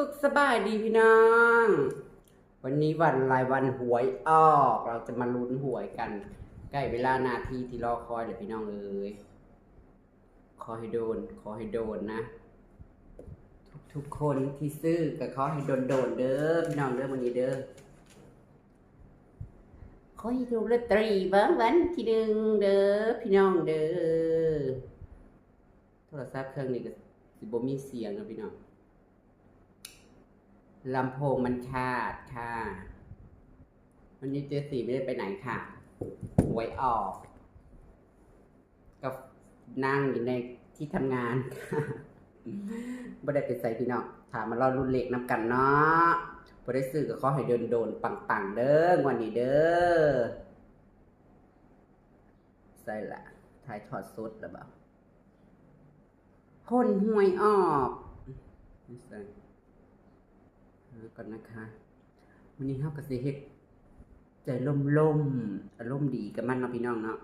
สุขสบายดีพี่น้อง วันนี้วันรายวันหวยออก เราจะมาลุ้นหวยกันใกล้เวลานาทีที่รอคอยเลยพี่น้องเอ้ยขอให้โดน ขอให้โดนนะทุกทุกๆคนที่ซื้อก็ขอให้โดนโดนเด้อพี่น้องเด้อวันนี้เด้อขอให้ถูกลอตเตอรี่บ้างวันที่หนึ่งเด้อพี่น้องเด้อโทรศัพท์เครื่องนี้ก็สิบ่มีเสียงนะพี่น้อง ลำโพงมันขาดค่ะ วันนี้เจสีไม่ได้ไปไหนค่ะหวยออกก็นั่งอยู่ในที่ทำงานค่ะไม่ได้ไปใส่พี่น้องถามมารอรุ่นเล็กน้ำกันเนาะบ่ได้ซื้อก็ขอให้เดินโดนๆปังๆเด้อวันนี้เด้อใส่ละถ่ายทอดสดหรือเปล่าคนหวยออก ม่ใส่ก่อนนะคะวันนี้เฮากสิเฮ็ดใจล่มๆอารมณ์ดีกับมันเนาะพี่น้องเนาะ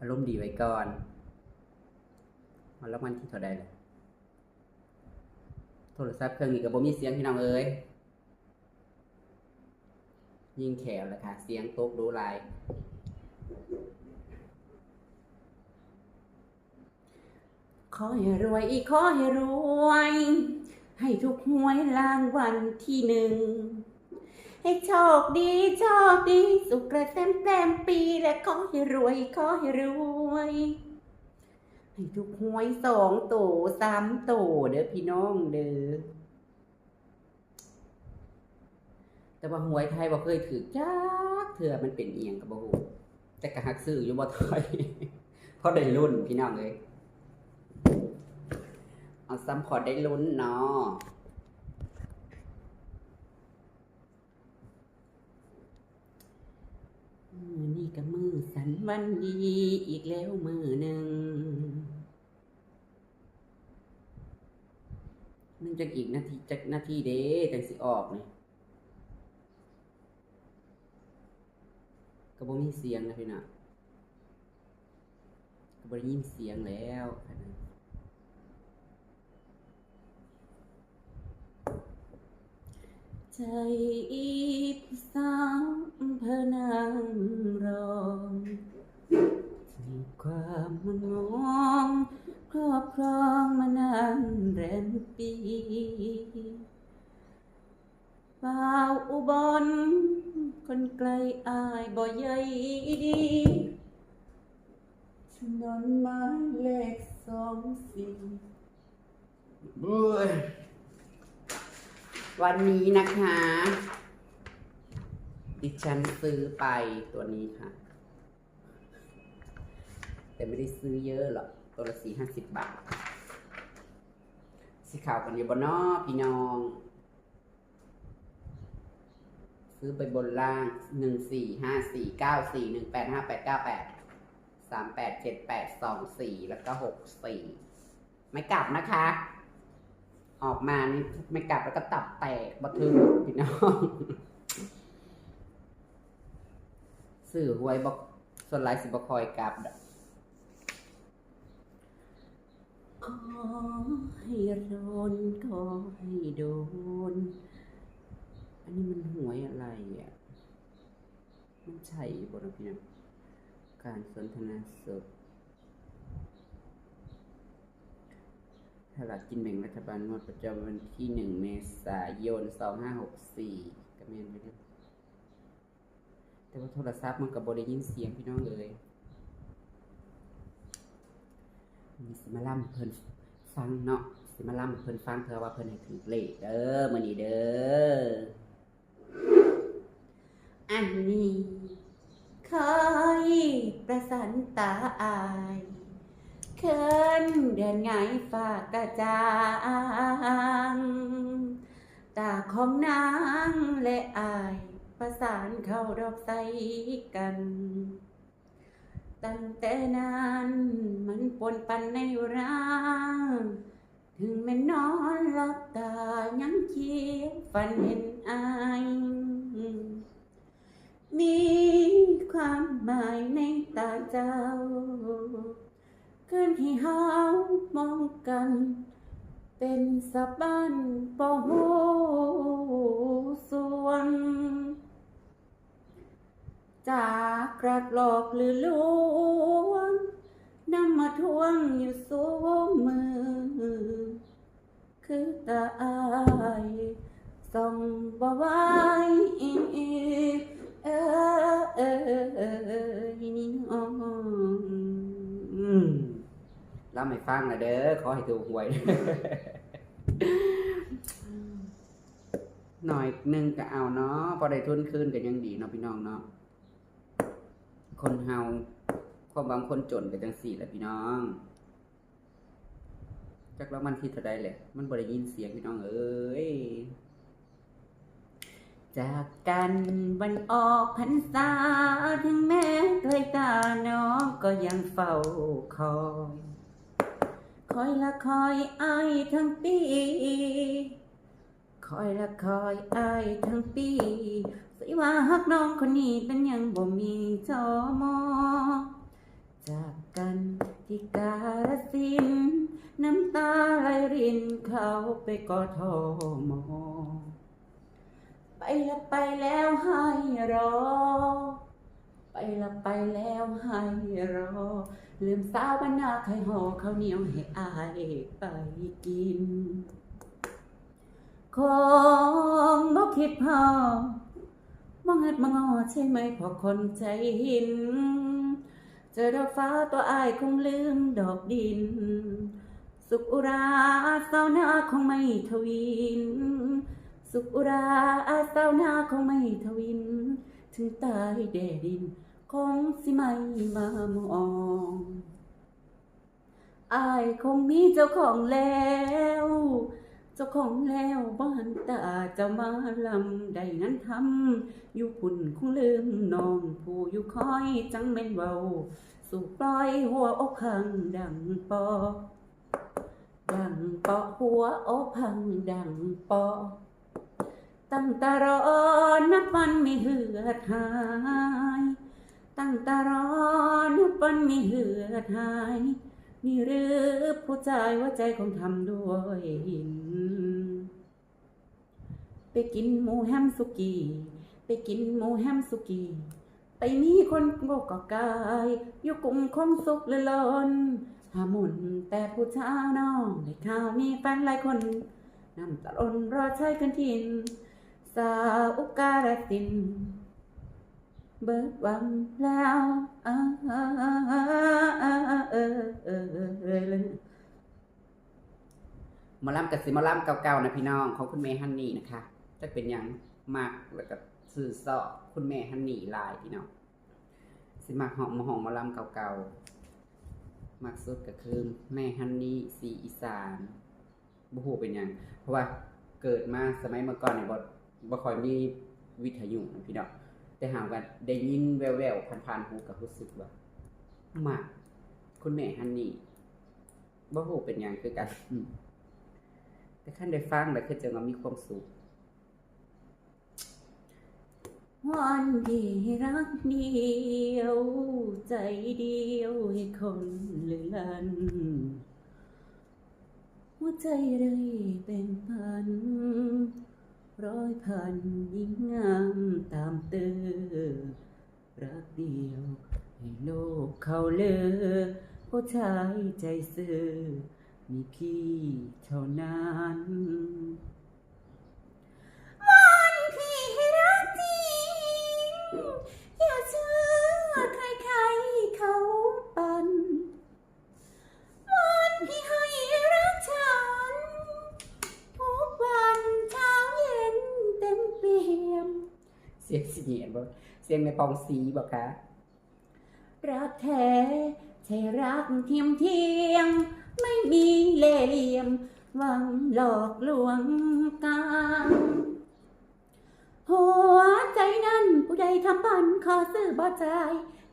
อารมณ์ดีไว้ก่อนมาแล้ววันที่เท่าใดเลยโทรศัพท์เครื่องนี้ก็บ่มีเสียงพี่น้องเอ้ยยิงแขวแล้วค่ะเสียงตกดูลายขอให้รวยอีขอให้รวย ให้ทุกหวยรางวัลที่หนึ่ง ให้โชคดีโชคดี สุขกระเต็มแต้มปีและขอให้รวยขอให้รวย ให้ทุกหวยสองโตสามโตเด้อพี่น้องเด้อแต่ว่าหวยไทยบ่เคยถือจักเถื่อมันเป็นเอียงกับบ่ฮู้แต่กะฮักซื้ออยู่บ่ถอยเพราะได้รุ่นพี่น้องเอ้ย เอาซ้ำพอได้ลุ้นเนาะมือนี่ก็มือสันวันดีอีกแล้วมือหนึ่งมันจะอีกนาทีจักนาทีเด้จังสิออกนี่ก็บ่มีเสียงนะพี่นะก็บ่ได้ยินเสียงแล้วนะ ใจพี่สาวเพนางรองที่ความมันงองครอบครองมานานแรมปีบ่าวอุบลคนไกลอายบ่ใหญ่ดีถนนหมายเลขสองสี่เบื่อ วันนี้นะคะ ดิฉันซื้อไปตัวนี้ค่ะ แต่ไม่ได้ซื้อเยอะหรอก ตัวละสี่ห้าสิบบาท สีขาวกันอยู่บนนอพี่น้อง ซื้อไปบนล่างหนึ่งสี่ห้าสี่เก้าสี่หนึ่งแปดห้าแปดเก้าแปดสามแปดเจ็ดแปดสองสี่แล้วก็หกสี่ไม่กลับนะคะ ออกมานี่ไม่กลับแล้วก็ตับแตกบัทึงพี่น้องสื่อหวยบอกส่วนลายสิบคอยกลับขอให้โดนขอให้โดน อันนี้มันหวยอะไรอะ มันใช่บนะพี่น้องการสนทนาสด สลากกินแบ่งรัฐบาลงวดประจำวันที่หนึ่งเมษายนสองห้าหกสี่ก็แม่นไปด้วยแต่ว่าโทรศัพท์มันกับบได้ยินเสียงพี่น้องเลยมีสิมาล่ำเพิ่นฟังเนาะสิมาล่ำเพิ่นฟังเธอว่าเพิ่นให้ถือเลขเด้อมื้อนี้เด้ออันนี้เคยประสันตาอาย เคินเดือนไงฝากกระจางตาของนางและอายประสานเข้าดอกใสกัน ตั้งแต่นั้นมันปนปันในร่างถึงแม่นอนหลับตายังเคียงฝันเห็นอายมีความหมายในตาเจ้า เกินให้หามองกัน เป็นสะบันปอหูสวนจากกระหลอกหรือลวงนำมาทวงอยู่สูง ฟังหน่อยเด้อขอให้ถูกหวยหน่อยหนึงก็เอาเนาะพอได้ทุนคืนก็ยังดีเนาะพี่น้องเนาะคนเฮาความบางคนจนก็จังสี่แหละพี่น้องจักแล้วมันที่เท่าใดแหละมันบ่ได้ยินเสียงพี่น้องเอ้ยจากกันวันออกพรรษาถึงแม้เคยตาน้องก็ยังเฝ้าคอย คอยละคอยอายทั้งปี คอยละคอยอายทั้งปีสิว่าฮักน้องคนนี้เป็นยังบ่มีจอมอ จากกันที่กาลสิน น้ำตาไหลรินเขาไปกอทอมอ ไปละไปแล้วให้รอ ไปละไปแล้วให้รอ ลืมสาวบ้านนาไข่ห่อข้าวเหนียวให้อายไปกินคงบ่คิดพอบ่เงิดบ่งอใช่ไหมพอคนใจหิน เจอดอกฟ้าตัวอายคงลืมดอกดิน สุขอุราเศร้าหน้าคงไม่ทวิน สุขอุราเศร้าหน้าคงไม่ทวิน ถึงตายแดดิน คงสิไม่มามองอายคงมีเจ้าของแล้ว เจ้าของแล้วบ้านตาจ้ามาลำใดนั้นทำอยู่พุ่นคงลืมน้องผู้อยู่คอยจังเป็นเบาสู่ปล่อยหัวอกพังดังปอ ดังปอหัวอกพังดังปอ ตั้งตารอนับวันไม่เหือดหาย ตั้งตารอนับวันไม่เหือดหาย นี่หรือผู้ชายว่าใจของทำด้วยหิน ไปกินหมูแฮมสุกี้ ไปกินหมูแฮมสุกี้ ไปมีคนบกกกายอยู่กลุ่มคงสุขเลยลนหาหมุนแต่ผู้ชาน้องได้ข่าวมีแฟนหลายคนน้ำตาลนรอใช้กันทิน สาวอุการสินเบิดหวังแล้วอ่าอ่าอ่าอ่าเออเออเออเออเลยหมาล่ำกับสิมาล่ำเก่าๆนะพี่น้องของคุณแม่ฮันนี่นะคะจะเป็นยังมากแล้วก็สื่อสอบคุณแม่ฮันนี่ลายพี่น้องสิมากหอมมาหอมมาล่ำเก่าๆมากสุดก็คือแม่ฮันนี่สีอีสานบ่ฮู้เป็นยังเพราะว่าเกิดมาสมัยเมื่อก่อนเนี่ยบ่ บ่ค่อยมีวิทยุนะพี่น้องแต่หากว่าได้ยินแว่วๆผ่านๆหูก็รู้สึกว่ามากคุณแม่ฮันนี่บ่ฮู้เป็นหยังคือกันแต่ขั้นได้ฟังแล้วคือจะมามีความสุขวันที่รักเดียว ใจเดียวให้คนหลือลัน หัวใจเลยเป็นพัน ร้อยพันยิ่งงามตามเตอรักเดียวให้โลกเขาเลือผู้ชายใจซื่อมีพี่เท่านั้น บ่เสียงในปองสีบอกคะรักแท้ใช่รักเทียมเทียม ไม่มีเล่เหลี่ยมหวังหลอกลวงกันหัวใจนั้นผู้ใดทำพันขอซื้อบ่ใจ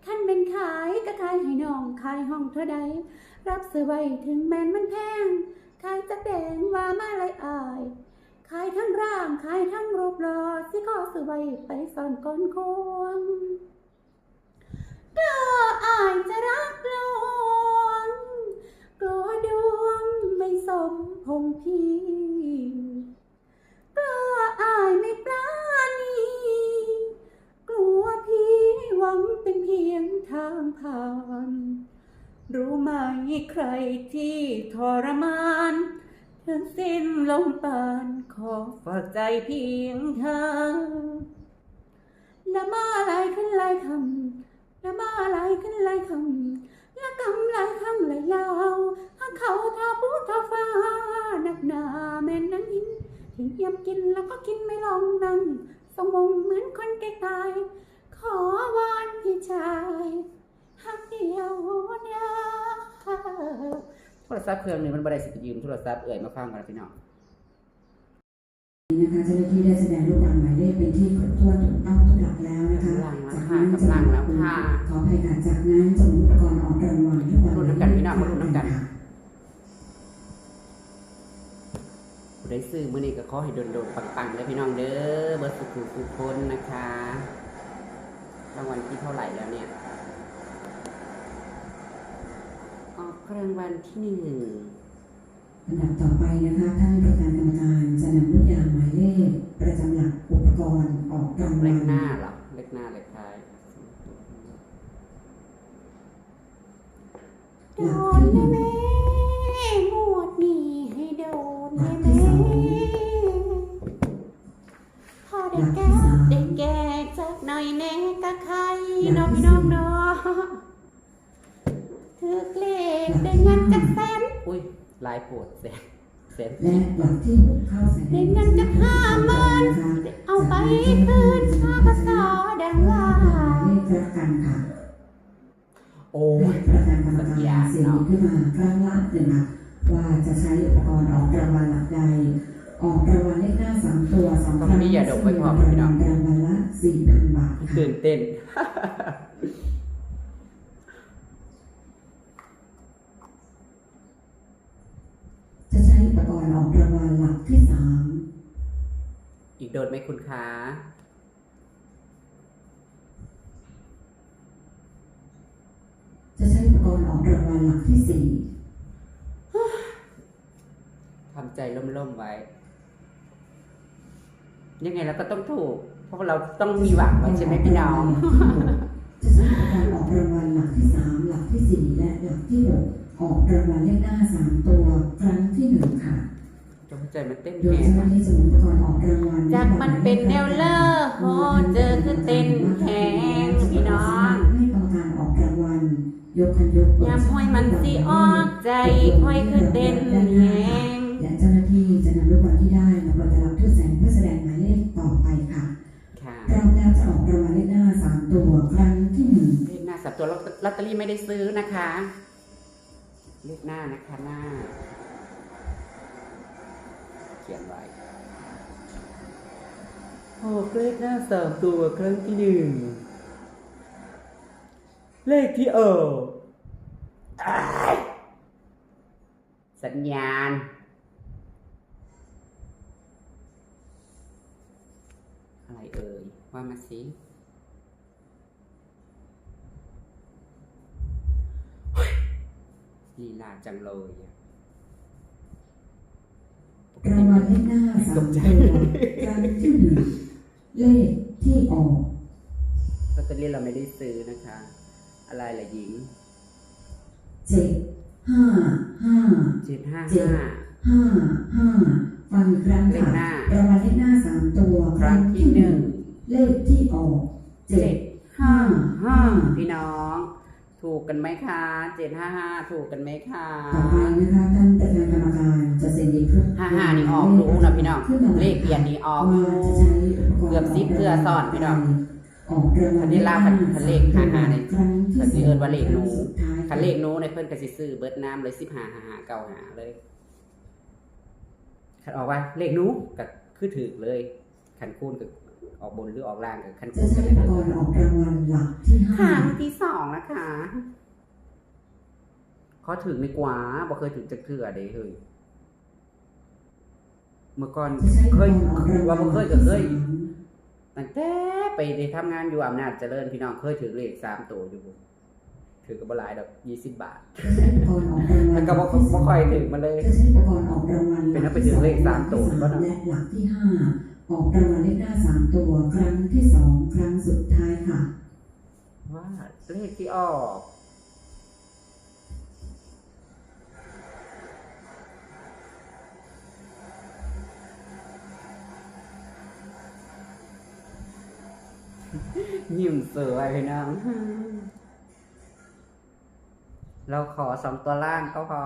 ขั้นเป็นขายก็ขายให้น้องขายห้องเท่าใด รับซื้อไว้ถึงแม้นมันแพงขายจะแดงว่ามาลายอาย ขายทั้งร่างขายทั้งรูปหล่อสิขอซื้อไว้ไปซ่อนก้นควงกลัวอายจะรักลวงกลัวดวงไม่สมพงพี่กลัวอายไม่ปราณีกลัวพี่หวังเป็นเพียงทางผ่านรู้ไหมใครที่ทรมาน ทั้งสิ้นลมปานขอฝากใจเพียงเธอละมาลายขึ้นลายคำละมาลายขึ้นลายคำละกำลายคำลายลาวหากเขาทอปูทอฟ้าหนักหนาแม่นนั้นหินถึงเยี่ยมกินแล้วก็กินไม่ลงนั่งสมองเหมือนคนใกล้ตาย ขอวอนพี่ชายหักเดียวเนะ โทรศัพท์เครื่องนี้มันบ่ได้สิไปยืมโทรศัพท์เอ่ยมาฟังกันพี่น้องนะคะเจ้าหน้าที่ได้แสดงลูกหลังหมายเลขเป็นที่ครบถ้วนถูกต้องทุกหลักแล้วนะคะกำลังแล้วจากค่ะนั้นจะกำลังแล้วค่ะขออภัยค่ะจากนั้นจะหมุนอุปกรณ์ออกรางวัลทุกวันรุ่นน้ำกันพี่น้องมารุ่นน้ำกันค่ะผู้ได้ซื้อมื้อนี้ก็ขอให้โดนๆปังๆเด้อพี่น้องเด้อเบิดสุขุทุกคนนะคะรางวัลที่เท่าไหร่แล้วเนี่ยออก รางวัลที่หนึ่งลำดับต่อไปนะคะท่านประธานกรรมการจะนำลูกยางหมายเลขประจำหลักอุปกรณ์ออกรางเลวัลขหน้าเหรอเลขหน้าเลขท้ายโดนแลายปวดแสนแสนและหลักที่หกเข้าแสดงได้เงินจากห้าหมื่นนะคะเอาไปคืนชาภาษาดังว่าหมายเลขประกันค่ะโอ้ให้ยประธานกรรมการเสียงขึ้นมาครั้งละหนึ่งนัดว่าจะใช้อุปกรณ์ออกรางวัลหลักใด ออกรางวัลเลขหน้าสามตัวสองครั้งตอนนี้อย่าดมไว้พอรางพี่น้วัองลรางวัลละสี่พันบาทค่ะตื่นเต้น จะใช้อุปกรณ์ออกรางวัลหลักที่สามอีกโดดไหมคุณคะจะใช้อุปกรณ์ออกรางวัลหลักที่สี่ทำใจล่มๆไว้ ยังไงเราก็ต้องถูก เพราะเราต้องมีหวังไว้ใช่ไหมพี่น้อง จะใช้อุปกรณ์ออกรางวัลหลักที่สามหลักที่สี่และหลักที่หก ออกรางวัลเลขหน้าสามตัวครั้งที่หนึ่งค่ะจงใจมันเต้นโดแหยงเจ้าหน้าที่จะหมุนอุปกรณ์ออกรางวัลจากมันเป็นแนวเลอร์โหเจอคือเต้นแหงพี่น้องให้กรรมการออกรางวัลยกคันยกยามห้อยมันสิออกใจค่อยคือเต้นแหงและเจ้าหน้าที่จะนำลูกบอลที่ได้มาประดับทุกแสงเพื่อแสดงหมายเลขต่อไปค่ะค่ะพร้อมแล้วจะออกรางวัลเลขหน้าสามตัวครั้งที่หนึ่งเลขหน้าสับตัวลอตลอตเตอรี่ไม่ได้ซื้อนะคะ เลขหน้านะคะหน้า เขียนไว้ออกเลขหน้าสามตัวครั้งที่หนึ่ง เลขที่ออกอ้ายสัญญาณ อะไรเอ่ย ว่ามาสิ ลีลาจังเลยอะปกราติงวัลเลขหน้าสามตัวครั้งที่หนึ่งเลขที่ออกลอตเตอรี่เราไม่ได้ซื้อนะคะ อะไรล่ะหญิงเจ็ดห้าห้าเจ็ดห้าเจ็ดห้าห้าห้าฟังอีกครั้งเลขค่ะหน้ารางวัลเลขหน้าสามตัวครั้งที่หนึ่งเลขที่ออกเจ็เจ็ดดห้าห้าพี่น้อง ถูกกันไหมคะเจ็ดห้าห้าถูกกันไหมคะต่อไปนะคะท่านประธานกรรมการจะเซ็นเอกครบห้าห้านี่ออกรู้นะพี่น้องขึ้มาเลขเปลี่ยนนี่ออกว่าจะใช้อุปกรณ์เกือบสิบเทื่อซ้อนพี่น้องออกรางวัลคันนี้ลาวคันคันเลขห้าห้าเนี่ยครั้งที่คันสิเอิ้นว่าเลขหนูสุดท้ายคันเลขหนู้ในเพิ่นก็สิซื้อเบิดน้ำเลยสิบห้าห้าห้าเก้าหาเลยคันออกว่าเลขหนู้ก็คือถือเลยคันคูณก็ ออกบนหรือออกล่างก็คันคูจะณใช้ก็อุปได้กรณ์ออกรางวัลหลักที่คห้ารั้งที่สองนะคะขอถึงในกว่าบ่เคยถึงจะเถื่อเด้เฮ้ยเมื่อก่อนจะใช้อุปเคกยรณ์ออกรางวัว่าลบ่เคยหก็ลักเคที่ยสามตั้งแต่ไปได้ทำงานอยู่อำนาจเจริญพี่น้องเคยถือเลขสามตัวอยู่ถถือกับบหลายดอกยี่สิบบาทจะใช้อุปกรณ์ออกรางวัแล้ลวก็บ่บ่ค่อยถึงมาเลยจะใช้อุปกรณ์ออกรางวัลเป็นนับไปถึงเลขสามตัวหก็ลักได้ที่สามและหลักที่ห้า ออกรางวัลเลขหน้าสามตัว ครั้งที่สองครั้งสุดท้ายค่ะ ว่าเลขที่ออกยิ้มสวยพี่น้อง เราขอสองตัวล่างก็พอ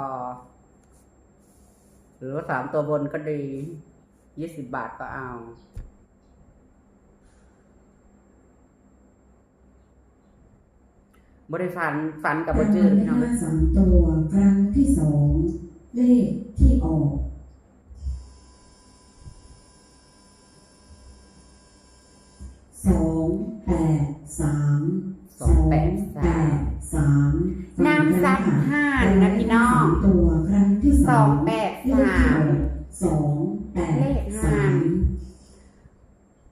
หรือว่าสามตัวบนก็ดี ยี่สิบบาทก็เอา บริฟันฟันกับบรางจืวัดลเลพี่ขน้องหน้าสามตัวครั้งที่สองเลขที่ออกสองแปดสามสองแปดสามสามน้ำซัดห้านนะพี่น้องสามตัวครั้งที่สสอองงแปดเลขสาที่อมอกสอง แปดเลขสาห้าม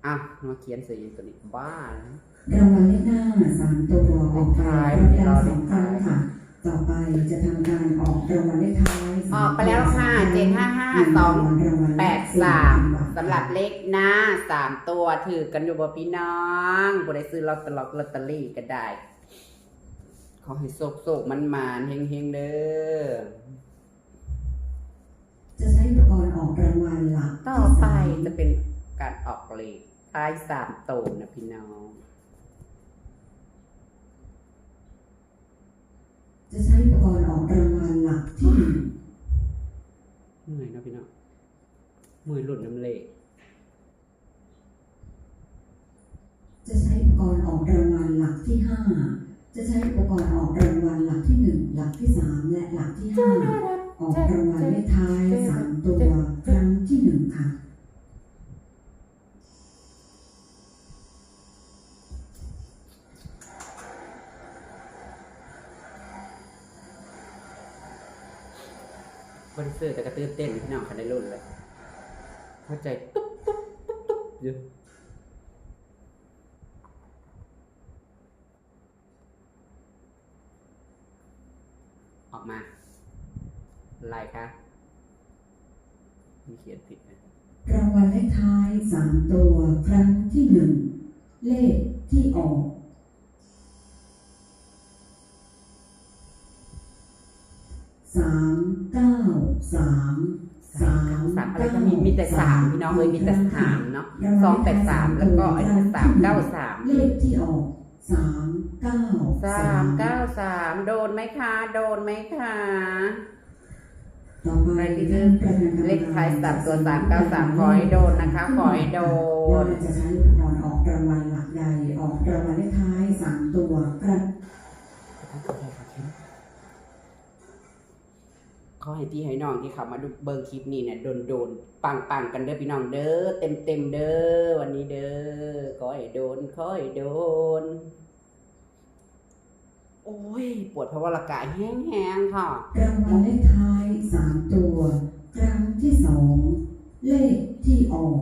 อะมาเขียนสีตัวนี้บ้านะรางวัลเลขหน้าสามตัวออกไปท้ายรับดาวสองครั้งค่ะ ต่อไปจะทำการออกรางวัลเลขท้ายออกไปแล้วค่ะเจ็ดห้าห้าสองแปดสามสำหรับเลขหน้าสามตัวถือกันอยู่บ่พี่น้องบ่ได้ซื้อลอตเตอรี่ลอตเตอรี่ก็ได้ ขอให้โศกโศกมันมานๆเฮงเฮงๆเด้อ จะใช้อุปกรณ์ออกรางวัลหลักต่อที่ไปสามจะเป็นการออกเลขท้ายสามตัวนะพี่น้อง จะใช้อุปกรณ์ออกรางวัลหลักที่หนึ่งเมื่อยเนาะพี่น้องเมื่อยหลุดน้ำเลขจะใช้อุปกรณ์ออกรางวัลหลักที่ห้าจะใช้อุปกรณ์ออกรางวัลหลักที่หนึ่งหลักที่สามและหลักที่ห้า ออกรางวัลเลขท้ายสามตัวครั้งที่หนึ่งค่ะบริสุทธิ์แต่ก็ตื่นเต้นพี่น้องคันได้รุ่นเลยเข้าใจตุ๊บตุ๊บตุ๊บตุ๊บอยู่ออกมา ลายคะมีเขียนผิดนะรางวัลเลขท้ายสามตัวครั้งที่หนึ่งเลขที่ออกสามเก้าสามสามสามอะไรก็มีมีแต่สามพี่น้องเลยมีแต่สามเนาะสองแปดสามแล้วก็ไอ้สามเก้าสามเลขที่ออกสามเก้าสามเก้าสามโดนไหมคะ โดนไหมคะ ไปเลที่หนึ่งเลขท้ายสามตัวสามเก้าสามขอให้โดนนะคะ ขอให้โดนจะใช้อุปกรณ์ออกรางวัลหลักใดออกรางวัลเลขท้ายสามตัวครั้งขอให้พี่ให้น้องที่เขามาดูเบิร์คลิปนี้เนี่ยโดนโดนปังปังกันเด้อพี่น้องเด้อเต็มเต็มเด้อวันนี้เด้อขอให้โดนขอให้โดน โอ้ย ปวดเพราะว่าร่างกายแห้งๆค่ะรางวัลเลขท้ายสามตัว ครั้งที่สองเลขที่ออก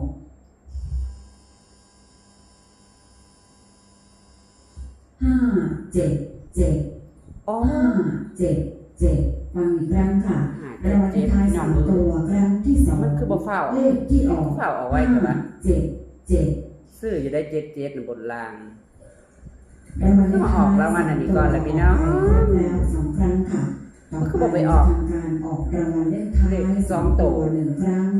ห้าเจ็ดเจ็ดโอ้ห้าเจ็ดเจ็ดฟังอีกครั้งค่ะหารางวัลเลเจ็ขดท้ายพี่น้อสางมมือตัวครั้งที่สองมันคือบ่เฝ้าเลขที่ออกเฝ้าเอาไว้เถอะวะเจ็ดเจ็ดซื้ออยู่ได้เจ็ดเจ็ดบนล่างราง วัลเลขมาอท้าอกยรางวัลอันนี้ก่อนแล้วพี่น้องครบแล้วสองครั้งค่ะต่อมันคือไปบอกไปออกทำการออกรางวัลเลขท้ายเลขสองตัวหนึ่งครั้ง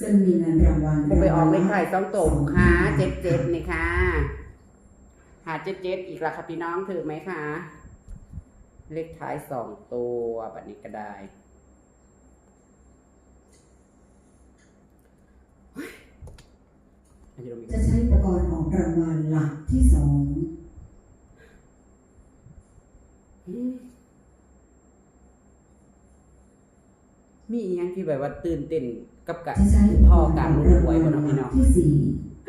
ซึ่งมีเงินรางวัลผมไปออกเลขรางวัไข่ลสองตัวหาเจ็ดเจ็ดนี่ค่ะหาเจ็ดเจ็ดอีกละค่ะพี่น้องถือไหมคะเลขท้ายสองตัวแบบนี้ก็ได้เฮ้ยอันนี้เรามีจะใช้อุปกรณ์ออกรางวัลหลักที่สองอื มมีอีกอย่างที่แบบว่าตื่นเต้นกับกะจะใช้อุปพ่อกรณ์กาอรอกรู้รางหวยวัลบนหพี่ลัน้อกงที่สี่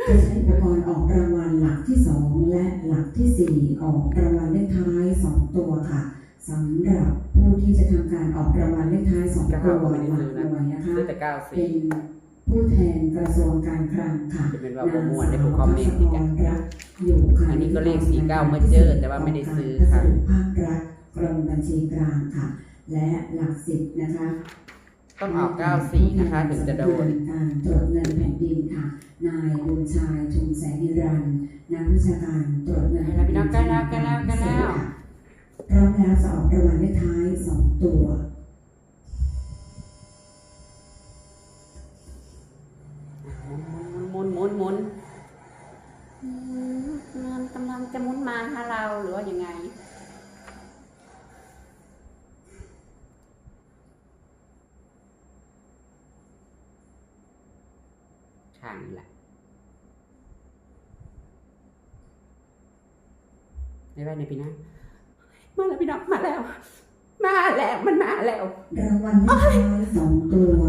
จะใช้อุปกรณ์ออกรางวัลหลักที่สองและหลักที่สี่ออกรางวัลเลขท้ายสองตัวค่ะสำหรับผู้ที่จะทำการออกรางวัลเลขท้ายสองก็ตัวเขาก็ไม่ได้หลัซื้กอหนะน่วยนะคะ ซื้อแต่เก้าเป็สี่น ผู้แทนกระทรวงการคลังค่ะจะเป็นว่าประมวลได้ผู้คอมเมนต์อีกอะรักอยู่ค่ะอันนี้ก็เลข49เมื่อเจอแต่ว่าไม่ได้ซื้อค่ะภาครัฐกรมบัญชีกลางค่ะ และหลักสิบนะคะ ต้องออกเก้าสี่นะคะถึงจะโดนการตรวจเงินแผ่นดินค่ะ นายบุญชายชุมแสงนิรันดร์นักวิชาการตรวจเงินใกล้แล้วพี่น้องใกล้แล้วใกล้แล้วใกล้แล้วพร้อมแล้วจะออกรางวัลเลขท้ายสองตัว หมุนหมุนหมุนอืมเงินกำลังจะหมุนมาหาเราหรือว่ายังไงข้างนี่แหละไม่ไว้ในปีหน้ามาแล้วพี่น้องมาแล้ว มาแล้วมันมาแล้วรางวัลเลขท้ายสองตัว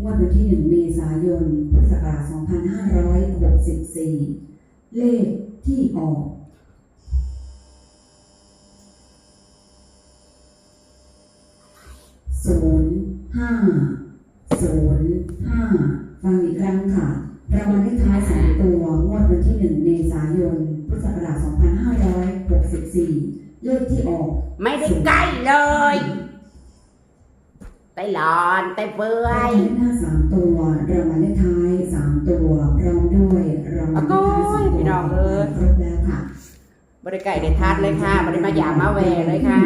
งวดวันที่หนึ่งเมษายน พุทธศักราช 2564 เลขที่ออก ศูนย์ห้าศูนย์ห้าฟังอีกครั้งค่ะรางวัลเลขท้ายสองตัว งวดวันที่หนึ่งเมษายน พุทธศักราช 2564 เลขที่ออก ไม่ได้ใกล้เลย ไต้หลอนไต้เปื่อรางย วัลเลขหน้าสามตัวรางวัลเลขท้ายสามตัวพร้อมด้วยรางวัลเลขท้ายสองตัวพี่น้องเอ้ย ครบแล้วค่ะบริไก่ได้ทัดเลยค่ะบริมาหยามมาแหวเลยค่ะ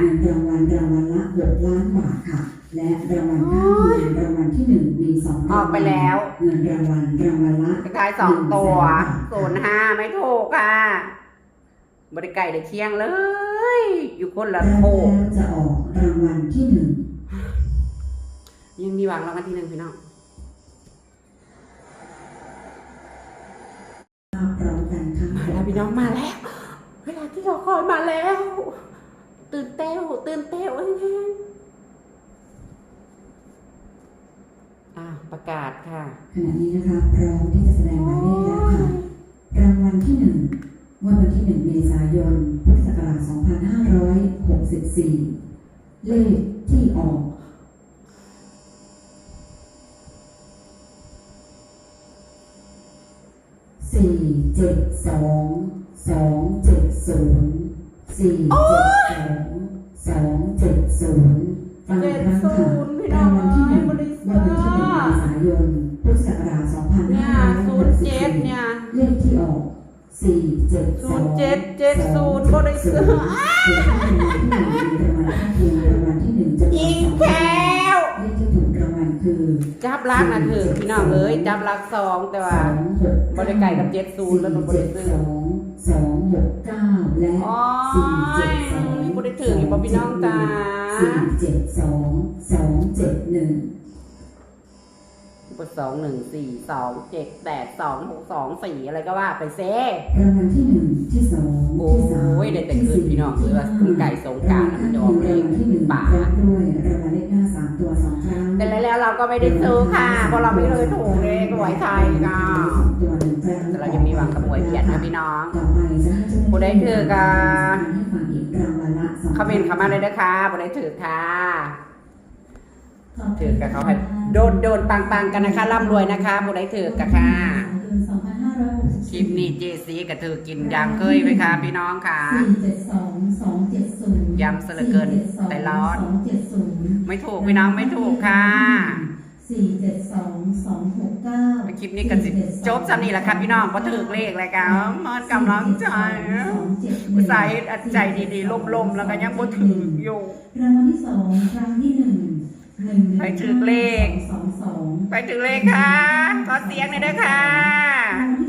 เงินรางวัลรางวัลละหกล้านบาทค่ะ และรางวัลข้างเคียงรางวัลที่หนึ่งมีสองออกไปแล้วเงินรางวัลรางวัลละ ท้ายสองตัวศูนย์ห้าไม่ถูกค่ะ บริไก่ได้เที่ยงเลย อยู่คนละแล้วโคกแล้วจะออกรางวัลที่หนึ่ง ยังมีหวังรางวัลที่หนึ่งพี่น้องภาพพร้อมกันทั้งหมามแล้วดพี่น้องมาแล้ว เวลาที่เราคอยมาแล้ว ตื่นเต้วตื่นเต้วแห้งอ่าประกาศค่ะขณะนี้นะคะพร้อมที่จะแสดงหมายเลขแล้วค่ะ รางวัลที่หนึ่งงวดวันที่หนึ่งเมษายนพุทธศักราช2564 เลขที่ออก สี่เจ็ดสองสองเจ็ดศูนย์สี่เจ็ดสองสองเจ็ดศูนย์ฟังอีกครั้งค่ะรางวัลที่หนึ่งวันที่หนึ่งเมษายนพุทธศักราชสองพันห้าร้อยหกสิบเจ็ดสี่เลขที่ออกสี่เจ็ดสศูอนงย์เจ็ดเจ็ดศูนย์บริสุทธิ์รางวัลที่หนึ่งรางวัลที่หนึ่งจำนวนยิงสอง เลขที่ถูกรางวัลคือจับรักนะถือพี่น้องเอ้ยจับรักสองแต่ว่าสองหกบริไก่กับเจ็ดศูนย์แล้วหนูบริเจ็ซื้ดอสองสองหกเก้าและโอ้สี่เจ็ดยสองนี่บริถืออยู่ป่ะพี่น้องจ้าสี่เจ็ดสองสองเจ็ดหนึ่งกด สองหนึ่งสี่สองเจ็ดแปดสองหกสองสี่อะไรก็ว่าไปเซ่รางวัลที่หนึ่งที่สองโอ้ที่สามยได้แต่คืนพี่น้องเลยว่าคุณไก่สงกรารมันจะออกเลรางขวัลที่หนึ่งป่าพร้อมด้วยรางวัลเลขหน้าสามตัวสองครั้งแต่แล้วเราก็ไม่ได้ซื้อค่ะเพราะเราไม่เคยถูกเลยก็ไว้ไทยก็สองตัวหนึ่งครั้งแต่เรายังมีหวังขโมยเขียนนะพี่น้อง ต่อไปจะให้เจ้าหน้าที่ผู้ใดถือกันให้ฟังอีกรางวัลละสอง คอมเมนต์เข้ามาเลยนะคะบได้ถือค่ะ ถือกับเขาให้โดนโดนปังปังๆกันนะคะร่ำรวยนะคะบได้ถือกันค่ะคลิปนี้เจซีกับถือกินยางเคยไหมคะพี่น้องค่ะสี่เจ็ดสองสองเจ็ดศูนย์ยำซะเหลือเกินแต่ร้อนสองเจ็ดศูนย์ไม่ถูกพี่น้องไม่ถูกค่ะสี่เจ็ดสองสองหกเก้าคลิปนี้กันสิจบสำนีแหละค่ะพี่น้องพอถือเลขเลยค่ะมันกำลังใจอุตส่าห์เฮ็ดอัดใจดีๆลมๆแล้วก็ยังบ่ถืออยู่รางวัลที่สองครั้งที่หนึ่งหนึ่งหนึ่ง ไปถึงเลข ไปถึงเลขค่ะ ขอเสียงหน่อยด้วยค่ะ